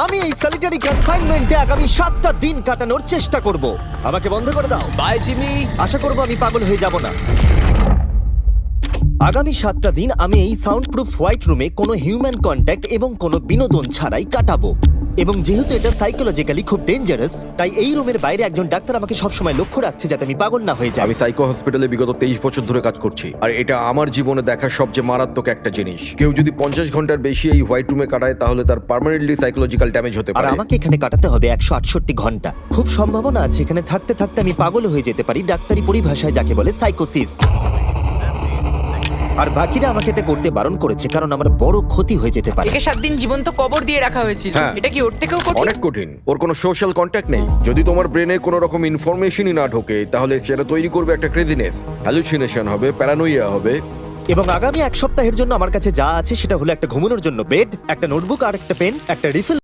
আমি এই সলিটারি কনফাইনমেন্টে আগামী সাতটা দিন কাটানোর চেষ্টা করব। আমাকে বন্ধ করে দাও। বাই জিমি আশা করব আমি পাগল হয়ে যাব না। আগামী সাতটা দিন আমি এই সাউন্ড প্রুফ হোয়াইট রুমে কোনো হিউম্যান কন্ট্যাক্ট এবং কোনো বিনোদন ছাড়াই কাটাবো। এবং যেহেতু এটা সাইকোলজিক্যালি খুব ডেঞ্জারাস তাই এই রুমের বাইরে একজন ডাক্তার আমাকে সবসময় লক্ষ্য রাখছে যাতে আমি পাগল না হয়ে যাই। আমি সাইকো হসপিটালে বিগত তেইশ বছর ধরে কাজ করছি। আর এটা আমার জীবনে দেখা সবচেয়ে মারাত্মক একটা জিনিস। কেউ যদি পঞ্চাশ ঘণ্টার বেশি এই হোয়াইট রুমে কাটায় তাহলে তার পার্মানেন্টলি সাইকোলজিক্যাল ড্যামেজ হতে আর পারে। আমাকে এখানে কাটাতে হবে একশো আটষট্টি ঘণ্টা। খুব সম্ভাবনা আছে এখানে থাকতে থাকতে আমি পাগল হয়ে যেতে পারি ডাক্তারি পরিভাষায় যাকে বলে সাইকোসিস আর বাকিরা আমাকে এটা করতে বারণ করেছে কারণ আমার বড় ক্ষতি হয়ে যেতে পারে। একে সাত দিন জীবন্ত কবর দিয়ে রাখা হয়েছিল। হ্যাঁ। এটা কি ওর থেকেও কঠিন? অনেক কঠিন। ওর কোনো সোশ্যাল কন্ট্যাক্ট নেই। যদি তোমার ব্রেনে কোনো রকম ইনফরমেশনই না ঢোকে তাহলে সেটা তৈরি করবে একটা ক্রেজিনেস হ্যালুসিনেশন হবে প্যারানোইয়া হবে। এবং আগামী এক সপ্তাহের জন্য আমার কাছে যা আছে সেটা হলো একটা ঘুমানোর জন্য বেড একটা নোটবুক আর একটা পেন একটা রিফিল